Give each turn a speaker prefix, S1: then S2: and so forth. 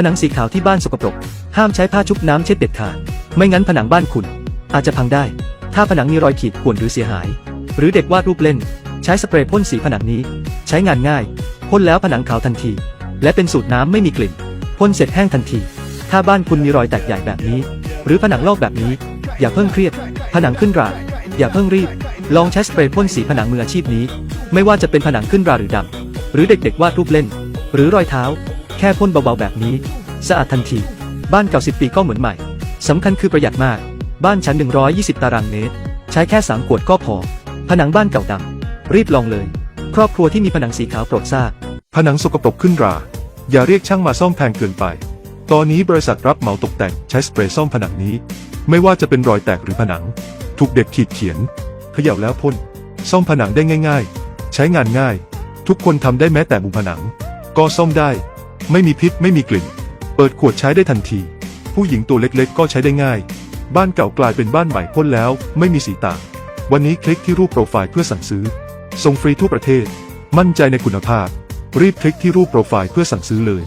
S1: ผนังสีขาวที่บ้านสกปรก ห้ามใช้ผ้าชุบน้ำเช็ดเด็ดขาด ไม่งั้นผนังบ้านคุณ อาจจะพังได้ ถ้าผนังมีรอยขีดข่วนหรือเสียหาย หรือเด็กวาดรูปเล่น ใช้สเปรย์พ่นสีผนังนี้ ใช้งานง่าย พ่นแล้วผนังขาวทันที และเป็นสูตรน้ำไม่มีกลิ่น พ่นเสร็จแห้งทันที ถ้าบ้านคุณมีรอยแตกใหญ่แบบนี้ หรือผนังลอกแบบนี้ อย่าเพิ่งเครียด ผนังขึ้นรา อย่าเพิ่งรีบ ลองใช้สเปรย์พ่นสีผนังมืออาชีพนี้ ไม่ว่าจะเป็นผนังขึ้นราหรือดำหรือเด็กๆวาดรูปเล่น หรือรอยเท้า แค่พ่นเบาๆแบบนี้ สะอาดทันที บ้านเก่า 10 ปีก็เหมือนใหม่ สำคัญคือประหยัดมาก บ้านชั้น 120 ตารางเมตร ใช้แค่ 3 ขวดก็พอ ผนังบ้านเก่าดำรีบลองเลย ครอบครัวที่มีผนังสีขาวโปรดทราบ
S2: ผนังสกปรกขึ้นรา อย่าเรียกช่างมาซ่อมแพงเกินไป ตอนนี้บริษัทรับเหมาตกแต่งใช้สเปรย์ซ่อมผนังนี้ ไม่ว่าจะเป็นรอยแตกหรือผนัง ถูกเด็กขีดเขียนเขย่าแล้วพ่น ซ่อมผนังได้ง่าย ๆ ใช้งานง่าย ทุกคนทำได้แม้แต่มุมผนัง ก็ซ่อมได้ ไม่มีพิษไม่มีกลิ่น เปิดขวดใช้ได้ทันที ผู้หญิงตัวเล็กๆ ก็ใช้ได้ง่าย บ้านเก่ากลายเป็นบ้านใหม่พ่นแล้วไม่มีสีต่าง วันนี้คลิกที่รูปโปรไฟล์เพื่อสั่งซื้อ ส่งฟรีทั่วประเทศ มั่นใจในคุณภาพ รีบคลิกที่รูปโปรไฟล์เพื่อสั่งซื้อเลย